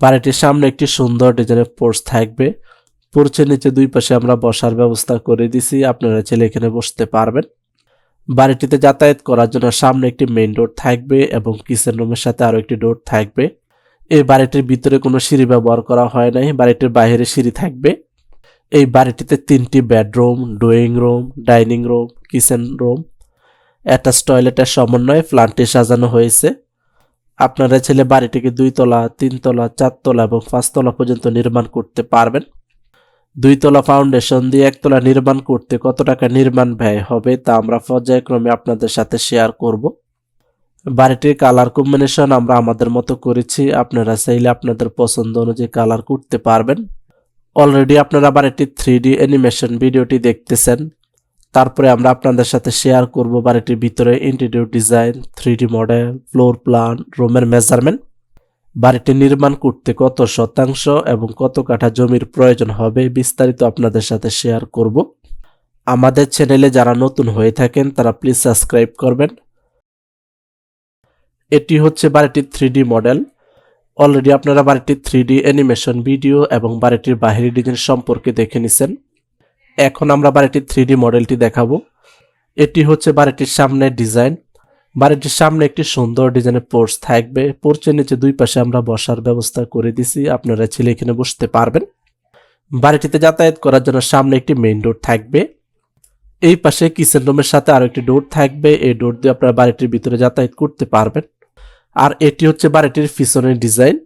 বাড়িটির সামনে একটি সুন্দর ডিজাইনের পোর্চ থাকবে। পোর্চের নিচে দুই পাশে আমরা বসার ব্যবস্থা করে দিছি। আপনারা ছেলে এখানে বসতে পারবেন। বাড়িটিতে যাতায়াত করার জন্য সামনে একটি মেইন ডোর থাকবে এবং কিচেন রুমের সাথে আরও একটি ডোর থাকবে। এই বাড়িটির ভিতরে কোনো সিঁড়ি ব্যবহার করা হয় নাই। বাড়িটির বাইরে সিঁড়ি থাকবে। এই বাড়িটিতে তিনটি bedroom drawing room dining room kitchen room attach টয়লেটের সমন্বয়ে প্ল্যানটি সাজানো হয়েছে। আপনারা ছেলে বাড়িটিকে দুই তলা তিনতলা, চারতলা এবং পাঁচতলা পর্যন্ত নির্মাণ করতে পারবেন। দুই তলা ফাউন্ডেশন দিয়ে একতলা নির্মাণ করতে কত টাকা নির্মাণ ব্যয় হবে তা আমরা পর্যায়ক্রমে আপনাদের সাথে শেয়ার করব। বাড়িটির কালার কম্বিনেশন আমরা আমাদের মতো করেছি, আপনারা চাইলে আপনাদের পছন্দ অনুযায়ী কালার করতে পারবেন। অলরেডি আপনারা বাড়িটির থ্রি ডি অ্যানিমেশন ভিডিওটি দেখতেছেন। তারপরে আমরা আপনাদের সাথে শেয়ার করব বাড়িটির ভিতরে interior design three model floor plan রুমের মেজারমেন্ট বাড়িটি নির্মাণ করতে কত শতাংশ এবং কত কাঠা জমির প্রয়োজন হবে বিস্তারিত আপনাদের সাথে শেয়ার করব। আমাদের চ্যানেলে যারা নতুন হয়ে থাকেন, তারা প্লিজ সাবস্ক্রাইব করবেন। এটি হচ্ছে বাড়িটির থ্রি মডেল অলরেডি আপনারা বাড়িটির থ্রি অ্যানিমেশন ভিডিও এবং বাড়িটির বাহিরি ডিজাইন সম্পর্কে দেখে নিছেন। এখন আমরা বাড়িটির থ্রি মডেলটি দেখাবো। এটি হচ্ছে বাড়িটির সামনের ডিজাইন। বাড়িটির সামনে একটি সুন্দর ডিজাইনের পোর্চ থাকবে। পোর্চের নিচে দুই পাশে আমরা বসার ব্যবস্থা করে দিছি। আপনারা ছেলে এখানে বসতে পারবেন। বাড়িটিতে যাতায়াত করার জন্য সামনে একটি মেইন ডোর থাকবে। এই পাশে কিচেন রুমের সাথে আরও একটি ডোর থাকবে। এই ডোর দিয়ে আপনারা বাড়িটির ভিতরে যাতায়াত করতে পারবেন। আর এটি হচ্ছে বাড়িটির পিছনের ডিজাইন।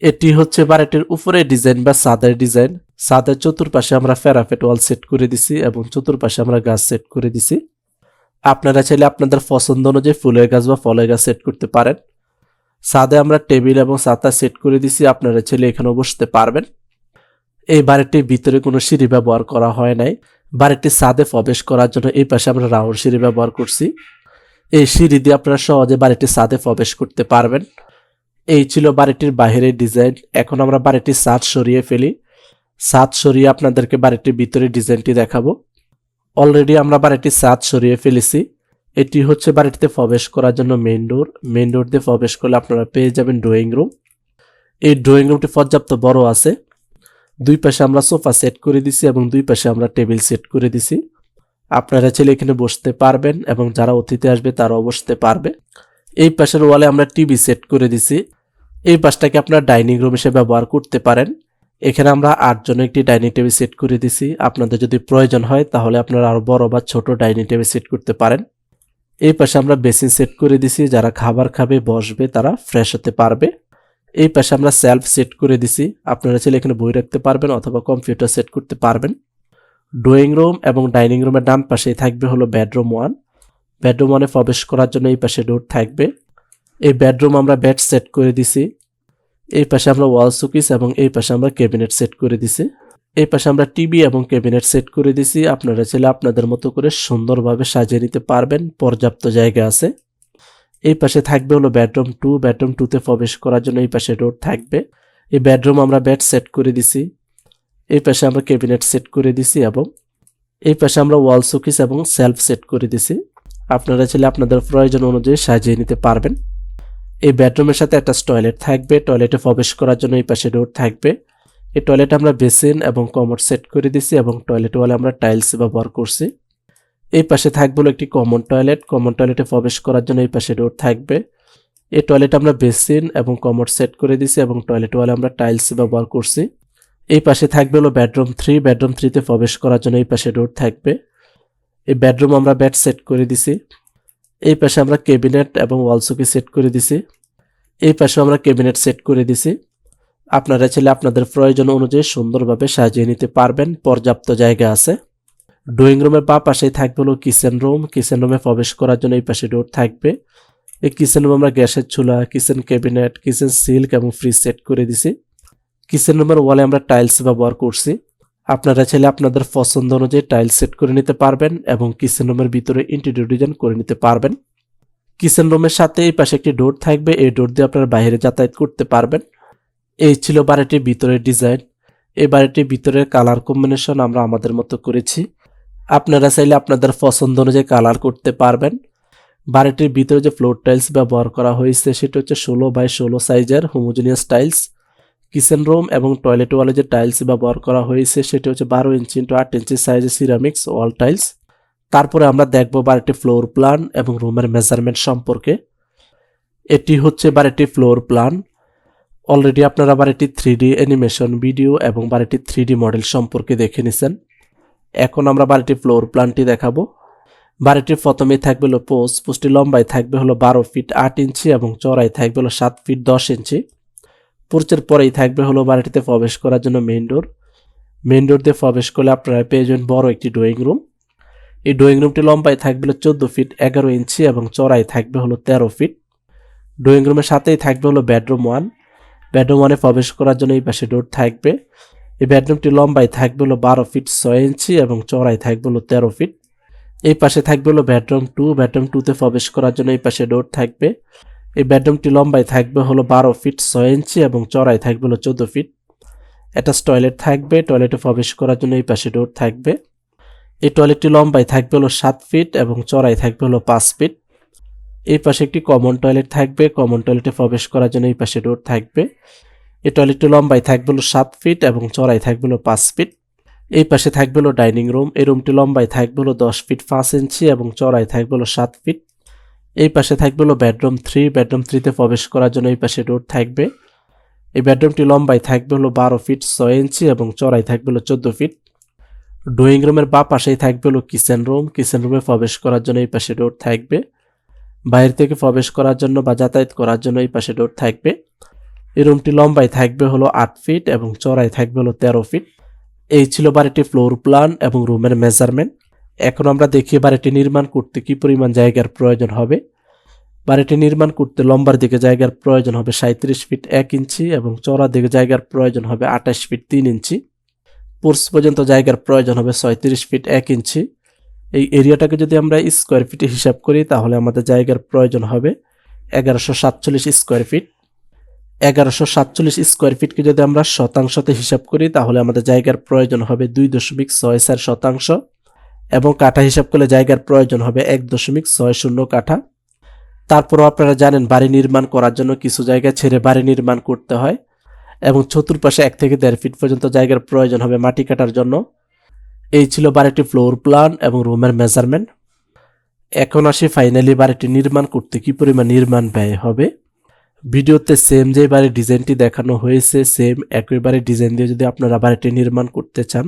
এটি হচ্ছে বাড়িটির উপরে ডিজাইন বা সাদের ডিজাইন। সাদের চতুর্পাশে আমরা ফেরাফেট ওয়াল সেট করে দিছি এবং চতুর্পাশে আমরা গাছ সেট করে দিছি। আপনারা চাইলে আপনাদের পছন্দ অনুযায়ী ফুলের গাছ বা ফলের গাছ সেট করতে পারেন। সাদে আমরা টেবিল এবং সাতা সেট করে দিছি, আপনারা চাইলে এখানেও বসতে পারবেন। এই বাড়িটির ভিতরে কোনো সিঁড়ি ব্যবহার করা হয় নাই। বাড়িটির সাদে প্রবেশ করার জন্য এই পাশে আমরা রাউন্ড সিঁড়ি ব্যবহার করছি। এই সিঁড়ি দিয়ে আপনারা সহজে বাড়িটির সাদে প্রবেশ করতে পারবেন। এই ছিল বাড়িটির বাহিরের ডিজাইন। এখন আমরা বাড়িটির ছাদ সরিয়ে ফেলি। ছাদ সরিয়ে আপনাদেরকে বাড়িটির ভিতরে ডিজাইনটি দেখাবো। অলরেডি আমরা বাড়িটির ছাদ সরিয়ে ফেলেছি। এটি হচ্ছে বাড়িটিতে প্রবেশ করার জন্য মেইন ডোর মেইন ডোর দিয়ে প্রবেশ করলে আপনারা পেয়ে যাবেন ড্রয়িং রুম এই ড্রয়িং রুমটি পর্যাপ্ত বড় আছে। দুই পাশে আমরা সোফা সেট করে দিছি এবং দুই পাশে আমরা টেবিল সেট করে দিছি। আপনারা ছেলে এখানে বসতে পারবেন এবং যারা অতিথি আসবে তারাও বসতে পারবে। এই পাশের ওয়ালে আমরা টিভি সেট করে দিছি। এই পাশটাকে আপনার ডাইনিং রুম হিসেবে ব্যবহার করতে পারেন। এখানে আমরা আটজন একটি ডাইনিং টেবিল সেট করে দিছি। আপনাদের যদি প্রয়োজন হয়, তাহলে আপনারা আরও বড় বা ছোট ডাইনিং টেবিল সেট করতে পারেন। এই পাশে আমরা বেসিন সেট করে দিছি। যারা খাবার খাবে, বসবে, তারা ফ্রেশ হতে পারবে। এই পাশে আমরা সেলফ সেট করে দিছি। আপনারা চাইলে এখানে বই রাখতে পারবেন অথবা কম্পিউটার সেট করতে পারবেন। ড্রয়িং রুম এবং ডাইনিং রুমের ডান পাশেই থাকবে হলো বেডরুম ওয়ান। বেডরুম ওয়ানে প্রবেশ করার জন্য এই পাশে ডোর থাকবে। এই বেডরুম আমরা বেড সেট করে দিছি। এই পাশে আমরা ওয়াল সুকিস এবং এই পাশে আমরা ক্যাবিনেট সেট করে দিছি। এই পাশে আমরা টিভি এবং ক্যাবিনেট সেট করে দিছি। আপনারা চাইলে আপনাদের মতো করে সুন্দরভাবে সাজিয়ে নিতে পারবেন। পর্যাপ্ত জায়গা আছে। এই পাশে থাকবে হলো বেডরুম টু বেডরুম টুতে প্রবেশ করার জন্য এই পাশে ডোর থাকবে। এই বেডরুম আমরা বেড সেট করে দিছি। এই পাশে আমরা ক্যাবিনেট সেট করে দিছি এবং এই পাশে আমরা ওয়াল সুকিস এবং সেলফ সেট করে দিছি। আপনারা চাইলে আপনাদের প্রয়োজন অনুযায়ী সাজিয়ে নিতে পারবেন। এই বেডরুমের সাথে একটা টয়লেট থাকবে। টয়লেটে প্রবেশ করার জন্য এই পাশে ডোর থাকবে। এই টয়লেটে আমরা বেসিন এবং কমোড সেট করে দিছি এবং টয়লেট ওয়ালে আমরা টাইলস ব্যবহার করছি। এই পাশে থাকবে একটি কমন টয়লেট কমন টয়লেটে প্রবেশ করার জন্য এই পাশে ডোর থাকবে। এই টয়লেটে আমরা বেসিন এবং কমোড সেট করে দিছি এবং টয়লেট ওয়ালে আমরা টাইলস ব্যবহার করছি। এই পাশে থাকবে হলো বেডরুম থ্রি বেডরুম থ্রিতে প্রবেশ করার জন্য এই পাশে ডোর থাকবে। এই বেডরুম আমরা বেড সেট করে দিছি এই পাশে আমরা ক্যাবিনেট এবং ওয়ালসুকি সেট করে দিছি। এই পাশে আমরা ক্যাবিনেট সেট করে দিছি। আপনারা চাইলে আপনাদের প্রয়োজন অনুযায়ী সুন্দরভাবে সাজিয়ে নিতে পারবেন। পর্যাপ্ত জায়গা আছে। ড্রয়িং রুমের বা পাশেই থাকবে হলো কিচেন রুম। কিচেন রুমে প্রবেশ করার জন্য এই পাশে ডোর থাকবে। এই কিচেন রুমে আমরা গ্যাসের চুলা, কিচেন ক্যাবিনেট, কিচেন সিল্ক এবং ফ্রিজ সেট করে দিছি। কিচেন রুমের ওয়ালে আমরা টাইলস ব্যবহার করছি। আপনারা চাইলে আপনাদের পছন্দ অনুযায়ী টাইলস সেট করে নিতে পারবেন এবং কিচেন রুমের ভিতরে ইন্টেরিয়র ডিজাইন করে নিতে পারবেন। কিচেন রুমের সাথে এই পাশে একটি ডোর থাকবে। এই ডোর দিয়ে আপনারা বাইরে যাতায়াত করতে পারবেন। এই ছিল বাড়িটির ভিতরের ডিজাইন এই বাড়িটির ভিতরের কালার কম্বিনেশন আমরা আমাদের মতো করেছি। আপনারা চাইলে আপনাদের পছন্দ অনুযায়ী কালার করতে পারবেন। বাড়িটির ভিতরে যে ফ্লোর টাইলস ব্যবহার করা হয়েছে, সেটা হচ্ছে ষোলো বাই ষোলো সাইজের হোমোজিনিয়াস টাইলস কিচেন রুম এবং টয়লেট ওয়ালে যে টাইলস ব্যবহার করা হয়েছে। সেটি হচ্ছে বারো ইঞ্চি ইন্টু আট ইঞ্চি সাইজের সিরামিক্স ওয়াল টাইলস তারপরে আমরা দেখব বাড়িটির ফ্লোর প্ল্যান এবং রুমের মেজারমেন্ট সম্পর্কে। এটি হচ্ছে বাড়িটির ফ্লোর প্ল্যান অলরেডি আপনারা বাড়িটির থ্রি ডি অ্যানিমেশন ভিডিও এবং বাড়িটির থ্রি ডি মডেল সম্পর্কে দেখে নিছেন। এখন আমরা বাড়িটির ফ্লোর প্ল্যানটি দেখাবো। বাড়িটির প্রথমেই থাকবে হলো পোস্ট পোস্টটি লম্বায় থাকবে হলো বারো ফিট আট ইঞ্চি এবং চড়াই থাকবে হলো সাত ফিট দশ ইঞ্চি। পোর্চের পরেই থাকবে হলো বাড়িটিতে প্রবেশ করার জন্য মেইন ডোর মেইন ডোর দিয়ে প্রবেশ করলে আপনারা পেয়ে যাবেন বড় একটি ড্রয়িং রুম এই ড্রয়িং রুমটি লম্বায় থাকবে হলো চোদ্দ ফিট এগারো ইঞ্চি এবং চড়াই থাকবে হলো তেরো ফিট ড্রয়িং রুমের সাথেই থাকবে হলো বেডরুম ওয়ান বেডরুম ওয়ানে প্রবেশ করার জন্য এই পাশে ডোর থাকবে। এই বেডরুমটি লম্বায় থাকবে হলো বারো ফিট ছয় ইঞ্চি এবং চড়াই থাকবে হলো তেরো ফিট এই পাশে থাকবে হলো বেডরুম টু বেডরুম টুতে প্রবেশ করার জন্য এই পাশে ডোর থাকবে। এই বেডরুমটি লম্বায় থাকবে হলো বারো ফিট ছয় ইঞ্চি এবং চড়াই থাকবে হলো চোদ্দ ফিট। অ্যাটাচ টয়লেট থাকবে, টয়লেটে প্রবেশ করার জন্য এই পাশে ডোর থাকবে। এই টয়লেটটি লম্বায় থাকবে হলো সাত ফিট এবং চড়াই থাকবে হলো পাঁচ ফিট। এই পাশে একটি কমন টয়লেট থাকবে, কমন টয়লেটে প্রবেশ করার জন্য এই পাশে ডোর থাকবে। এই টয়লেটটি লম্বায় থাকবে হলো সাত ফিট এবং চড়াই থাকবে হলো পাঁচ ফিট। এই পাশে থাকবে হলো ডাইনিং রুম, এই রুমটি লম্বায় থাকবে হলো দশ ফিট পাঁচ ইঞ্চি এবং চড়াই থাকবে হলো সাত ফিট। এই পাশে থাকবে হলো বেডরুম থ্রি। বেডরুম থ্রিতে প্রবেশ করার জন্য এই পাশে ডোর থাকবে। এই বেডরুমটি লম্বায় থাকবে হলো বারো ফিট ছয় ইঞ্চি এবং চড়াই থাকবে হলো চোদ্দ ফিট। ড্রয়িং রুমের বা পাশেই থাকবে হলো কিচেন রুম। কিচেন রুমে প্রবেশ করার জন্য এই পাশে ডোর থাকবে। বাইরে থেকে প্রবেশ করার জন্য বা যাতায়াত করার জন্য এই পাশে ডোর থাকবে। এই রুমটি লম্বায় থাকবে হলো আট ফিট এবং চড়াই থাকবে হলো তেরো ফিট। এই ছিল বাড়িটি ফ্লোর প্ল্যান এবং রুমের মেজারমেন্ট। এখন আমরা দেখি বাড়িটি নির্মাণ করতে কি পরিমাণ জায়গার প্রয়োজন হবে। বাড়িটি নির্মাণ করতে লম্বার দিকে জায়গার প্রয়োজন হবে সাঁত্রিশ ফিট এক ইঞ্চি এবং চড়ার দিকে জায়গার প্রয়োজন হবে আঠাশ ফিট তিন ইঞ্চি। পোর্স পর্যন্ত জায়গার প্রয়োজন হবে ছয়ত্রিশ ফিট এক ইঞ্চি। এই এরিয়াটাকে যদি আমরা স্কোয়ার ফিটে হিসাব করি, তাহলে আমাদের জায়গার প্রয়োজন হবে এগারোশো সাতচল্লিশ স্কোয়ার ফিট। এগারোশো সাতচল্লিশ স্কোয়ার ফিটকে যদি আমরা শতাংশতে হিসাব করি, তাহলে আমাদের জায়গার প্রয়োজন হবে দুই দশমিক ছয় চার শতাংশ। এবং কাঠা হিসাব করলে জায়গার প্রয়োজন হবে এক দশমিক ছয় শূন্য কাঠা। তারপরও আপনারা জানেন, বাড়ি নির্মাণ করার জন্য কিছু জায়গা ছেড়ে বাড়ি নির্মাণ করতে হয় এবং চতুর্পাশে এক থেকে দেড় ফিট পর্যন্ত জায়গার প্রয়োজন হবে মাটি কাটার জন্য। এই ছিল বাড়িটি ফ্লোর প্ল্যান এবং রুমের মেজারমেন্ট। এখন আসি ফাইনালি বাড়িটি নির্মাণ করতে কি পরিমাণ নির্মাণ ব্যয় হবে। ভিডিওতে সেম যে বাড়ির ডিজাইনটি দেখানো হয়েছে সেম একই বাড়ির ডিজাইন দিয়ে যদি আপনারা বাড়িটি নির্মাণ করতে চান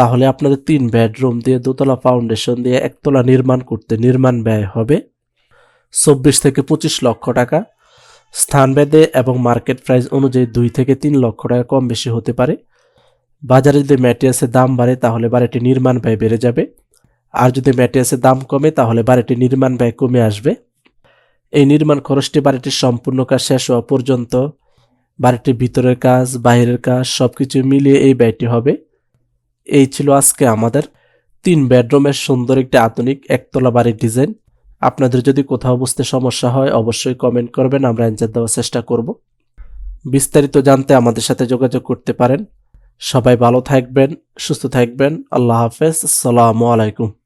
তাহলে আপনাদের তিন বেডরুম দিয়ে দোতলা ফাউন্ডেশন দিয়ে একতলা নির্মাণ করতে নির্মাণ ব্যয় হবে চব্বিশ থেকে পঁচিশ লক্ষ টাকা। স্থান স্থানভেদে এবং মার্কেট প্রাইস অনুযায়ী দুই থেকে তিন লক্ষ টাকা কম বেশি হতে পারে। বাজারে যদি ম্যাটেরিয়ালসের দাম বাড়ে, তাহলে বাড়িটি নির্মাণ ব্যয় বেড়ে যাবে। আর যদি ম্যাটেরিয়ালসের দাম কমে, তাহলে বাড়িটি নির্মাণ ব্যয় কমে আসবে। এই নির্মাণ খরচটি বাড়িটির সম্পূর্ণ কাজ শেষ হওয়া পর্যন্ত বাড়িটির ভিতরের কাজ, বাইরের কাজ সব কিছু মিলিয়ে এই ব্যয়টি হবে। এই ছিল আজকে আমাদের তিন বেডরুমের সুন্দর একটি আধুনিক একতলা বাড়ির ডিজাইন। আপনাদের যদি কোথাও বুঝতে সমস্যা হয়, অবশ্যই কমেন্ট করবেন, আমরা অ্যান্সার দেওয়ার চেষ্টা করব। বিস্তারিত জানতে আমাদের সাথে যোগাযোগ করতে পারেন। সবাই ভালো থাকবেন, সুস্থ থাকবেন। আল্লাহ হাফেজ। আসসালামু আলাইকুম।